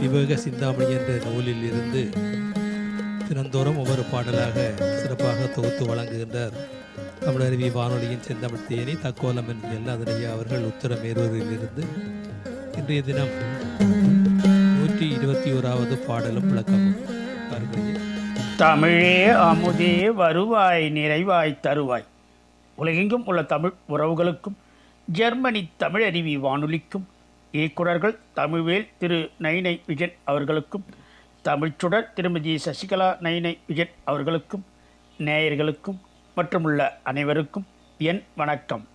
சிந்தாமணி என்ற நூலில் இருந்து தினந்தோறும் ஒவ்வொரு பாடலாக சிறப்பாக தொகுத்து வழங்குகின்றார். தமிழருவி வானொலியின் செந்தமிழ் தேனி தக்கோலம் என்ற எல்லாதனையா அவர்கள் உத்தரமேரூரில் இருந்து இன்றைய தினம் நூற்றி இருபத்தி ஓராவது பாடலும் விளக்கமும் தமிழே அமுதே வருவாய் நிறைவாய் தருவாய். உலகெங்கும் உள்ள தமிழ் உறவுகளுக்கும் ஜெர்மனி தமிழருவி வானொலிக்கும் இயக்குனர்கள் தமிழ்வேல் திரு நைனை விஜயன் அவர்களுக்கும் தமிழ்ச்சுடர் திருமதி சசிகலா நைனை விஜயன் அவர்களுக்கும் நேயர்களுக்கும் மற்றுமுள்ள அனைவருக்கும் என் வணக்கம்.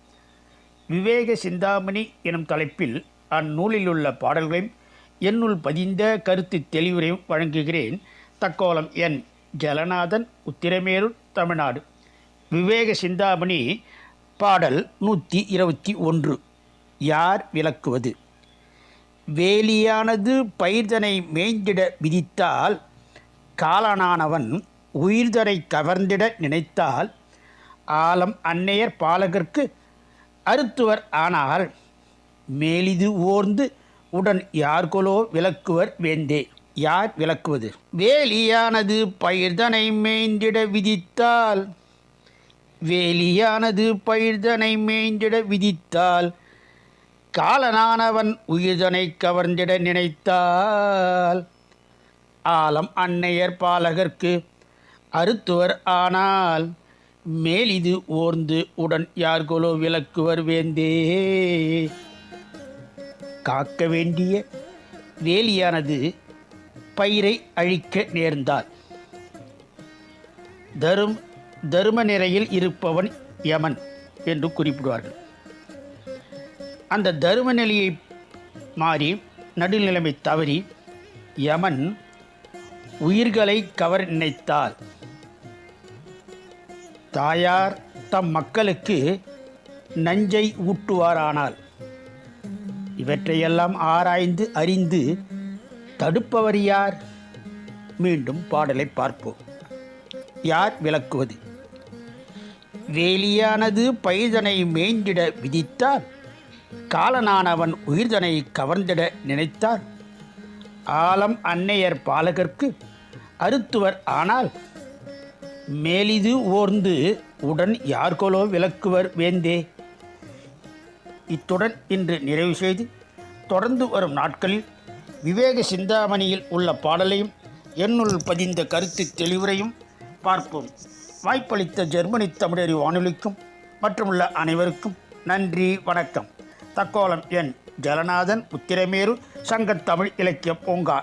விவேக சிந்தாமணி எனும் தலைப்பில் அந்நூலில் உள்ள பாடல்களையும் என்னுள் பதிந்த கருத்து தெளிவுரையும் வழங்குகிறேன். தக்கோலம் என் ஜலநாதன் உத்திரமேரூர் தமிழ்நாடு. விவேக சிந்தாமணி பாடல் நூற்றி இருபத்தி ஒன்று. யார் விளக்குவது? வேலியானது பயிர்தனை மேய்ந்திட விதித்தால் காலனானவன் உயிர்தனை கவர்ந்திட நினைத்தால் ஆலம் அன்னையர் பாலகர்க்கு அறுத்துவர் ஆனால் மேலிது ஓர்ந்து உடன் யார்கொலோ விளக்குவர் வேந்தே. யார் விளக்குவது? வேலியானது பயிர்தனை மேய்ந்திட விதித்தால். வேலியானது பயிர்தனை மேய்ந்திட விதித்தால். காலனானவன் உயிர்தனை கவர்ந்திட நினைத்தால் ஆலம் அன்னையர் பாலகர்க்கு அறுத்துவர் ஆனால் மேலிது ஓர்ந்து உடன் யார்களோ விளக்குவர் வேந்தே. காக்க வேண்டிய வேலியானது பயிரை அழிக்க நேர்ந்தால் தரும் தரும நிறையில் இருப்பவன் யமன் என்று குறிப்பிடுவார்கள். அந்த தரும நிலையை மாறி நடுநிலைமை தவறி யமன் உயிர்களை கவர் நினைத்தால் தாயார் தம் மக்களுக்கு நஞ்சை ஊட்டுவாரானால் இவற்றையெல்லாம் ஆராய்ந்து அறிந்து தடுப்பவர் யார்? மீண்டும் பாடலை பார்ப்போம். யார் விளக்குவது? வேலியானது பயிர்தனை மேய்ந்திட விதித்தால் காலனானவன் உயிர்தனை கவர்ந்திட நினைத்தார். ஆலம் அன்னையர் பாலகர்க்கு அறுத்துவர் ஆனால் மேலிது ஓர்ந்து உடன் யார்கோலோ விளக்குவர் வேந்தே. இத்துடன் இன்று நிறைவு செய்து தொடர்ந்து வரும் நாட்களில் விவேக சிந்தாமணியில் உள்ள பாடலையும் என்னுள் பதிந்த கருத்து தெளிவுரையும் பார்ப்போம். வாய்ப்பளித்த ஜெர்மனி தமிழறி வானொலிக்கும் மற்றுமுள்ள அனைவருக்கும் நன்றி வணக்கம். தக்கோலம் என் ஜலநாதன் உத்திரமேரு சங்கத்தமிழ் இலக்கிய பூங்கா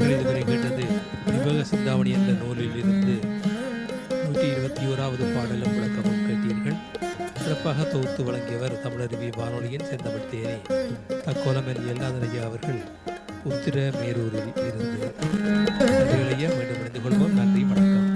நேயர்கள் கேட்டது விவேக சிந்தாமணி என்ற நூலில் இருந்து நூற்றி இருபத்தி ஓராவது பாடலும் விளக்கமும் கேட்டீர்கள். சிறப்பாக தொகுத்து வழங்கியவர் தமிழருவி வானொலியின் செந்தமிழ் தேனி. தக்கோலம் என் எல்லாதனையா அவர்கள் உத்திரமேரூரில் இருந்து நன்றிகளையே மீண்டும் இணைந்து கொள்வோம் நன்றி வணக்கம்.